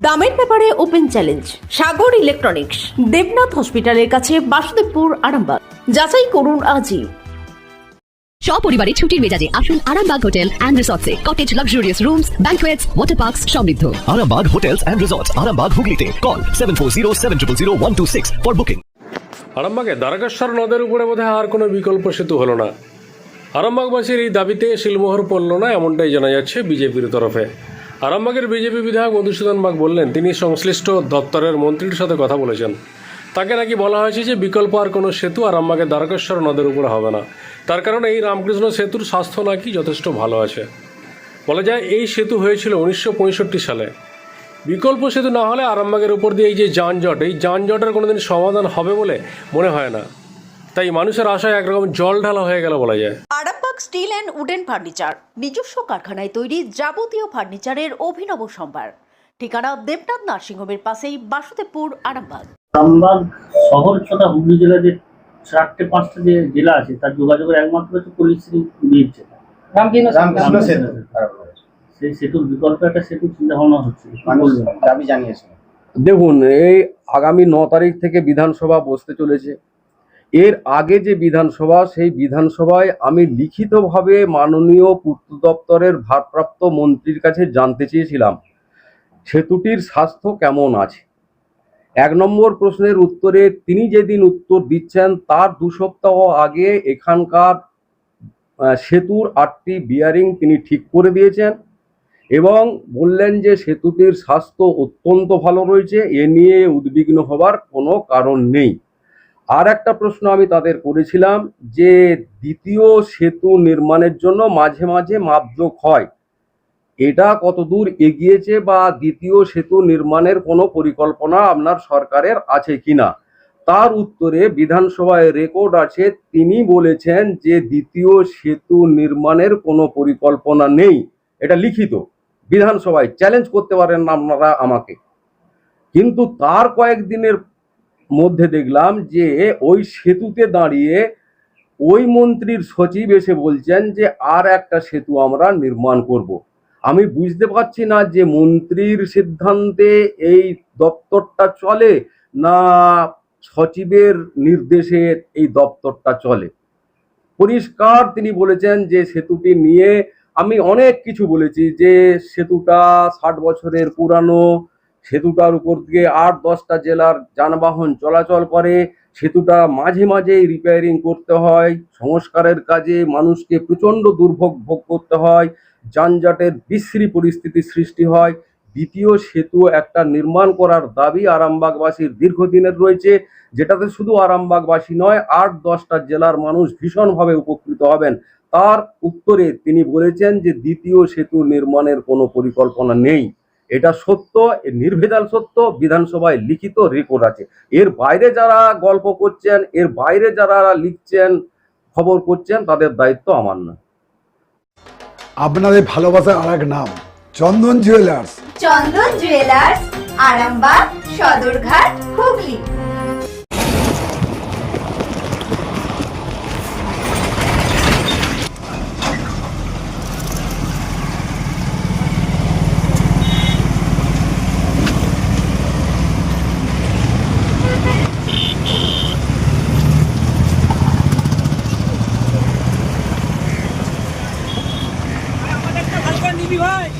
দামের ব্যাপারে open challenge Sagar electronics Debnath হসপিটালের কাছে বাসুদেবপুর আরামবাগ। যাচাই করুন আজই। সপরিবারে ছুটির মেজাজে আসুন Arambagh hotel and রিসর্টসে। Cottage luxurious rooms banquets water parks সমৃদ্ধ। Arambag Hotels and Resorts, Arambag Hooghly Call 740 for booking. আরামবাগে দ্বারকেশ্বর নদের উপরে বোধহয় আর কোনো বিকল্প সেতু হলো না। আরামবাগবাসীর এই দাবিতে শিলমোহর পড়ল না এমনটাই জানা যাচ্ছে বিজেপির তরফে। আরামবাগের বিজেপি বিধায়ক মধুসূদন বাগ বললেন, তিনি সংশ্লিষ্ট দপ্তরের মন্ত্রীর সাথে কথা বলেছেন। তাকে নাকি বলা হয়েছে যে বিকল্প আর কোনো সেতু আরামবাগের দ্বারকেশ্বর নদের উপরে হবে না। তার কারণে এই রামকৃষ্ণ সেতুর স্বাস্থ্য নাকি যথেষ্ট ভালো আছে। বলা যায়, এই সেতু হয়েছিল উনিশশো পঁয়ষট্টি সালে। বিকল্প সেতু না হলে আরামবাগের উপর দিয়ে এই যে যানজট, এই যানজটের কোনোদিন সমাধান হবে বলে মনে হয় না। তাই মানুষের আশায় একরকম জল ঢালা হয়ে গেল বলা যায়। স্টিল অ্যান্ড উডেন ফার্নিচার নিজস্ব কারখানায় তৈরি যাবতীয় ফার্নিচারের অভিনব সম্ভার। ঠিকানা দেবনাথ নার্সিংহোমের পাশেই বাসুদেবপুর আরামবাগ। রামবাগ শহর তথা হুগলি জেলা যে চারটে পাঁচটা যে জেলা আছে তার যোগাযোগের একমাত্র হচ্ছে ব্রিজ রামকৃষ্ণ সেতু। সেই সেতুর বিকল্প একটা সেতু চিন্তা ভাবনা হচ্ছে? দাবি জানিয়েছে। দেখুন এই আগামী ন তারিখ থেকে বিধানসভা বসতে চলেছে। এর আগে যে বিধানসভা, সেই বিধানসভায় আমি লিখিতভাবে মাননীয় পূর্ত দপ্তরের ভারপ্রাপ্ত মন্ত্রীর কাছে জানতে চেয়েছিলাম, সেতুটির স্বাস্থ্য কেমন আছে? এক নম্বর প্রশ্নের উত্তরে তিনি যেদিন উত্তর দিচ্ছেন, তার দু সপ্তাহ আগে এখানকার সেতুর আটটি বিয়ারিং তিনি ঠিক করে দিয়েছেন এবং বললেন যে সেতুটির স্বাস্থ্য অত্যন্ত ভালো রয়েছে, এ নিয়ে উদ্বিগ্ন হবার কোনো কারণ নেই। আর একটা প্রশ্ন আমি তাদের করেছিলাম যে দ্বিতীয় সেতু নির্মাণের জন্য মাঝে মাঝে মাপজোক হয়। এটা কতদূর এগিয়েছে বা দ্বিতীয় সেতু নির্মাণের কোনো পরিকল্পনা আপনার সরকারের আছে কিনা? তার উত্তরে বিধানসভায় রেকর্ড আছে, তিনি বলেছেন যে দ্বিতীয় সেতু নির্মাণের কোনো পরিকল্পনা নেই। এটা লিখিত। বিধানসভায় চ্যালেঞ্জ করতে পারেন আপনারা আমাকে। কিন্তু তার কয়েকদিনের মধ্যে দেখলাম যে ওই সেতুতে দাঁড়িয়ে ওই মন্ত্রীর সচিব এসে বলছেন যে আর একটা সেতু আমরা নির্মাণ করব। আমি বুঝতে পারছি না যে মন্ত্রীর সিদ্ধান্তে এই দপ্তরটা চলে না সচিবের নির্দেশে এই দপ্তরটা চলে পরিষ্কার তিনি বলেছেন যে সেতুটি নিয়ে আমি অনেক কিছু বলেছি যে সেতুটা ষাট বছরের পুরানো সেতুটার উপর দিয়ে আট দশটা জেলার যানবাহন চলাচল করে। সেতুটা মাঝে মাঝেই রিপেয়ারিং করতে হয়। সংস্কারের কাজে মানুষকে প্রচণ্ড দুর্ভোগ ভোগ করতে হয়। যানজটের বিশ্রী পরিস্থিতি সৃষ্টি হয়। দ্বিতীয় সেতু একটা নির্মাণ করার দাবি আরামবাগবাসীর দীর্ঘদিনের রয়েছে। যেটাতে শুধু আরামবাগবাসী নয়, আট দশটা জেলার মানুষ ভীষণভাবে উপকৃত হবেন। তার উত্তরে তিনি বলেছেন যে দ্বিতীয় সেতু নির্মাণের কোনো পরিকল্পনা নেই। এটা সত্য নির্ভেদাল নির্ভেজাল সত্য বিধানসভায় লিখিত রেকর্ড আছে। এর বাইরে যারা গল্প করছেন এর বাইরে যারা লিখছেন খবর করছেন তাদের দায়িত্ব আমার না। আপনাদের ভালোবাসার আর এক নাম Chandan jewellers Chandan jewellers Arambagh Sadarghat Hooghly. You're right.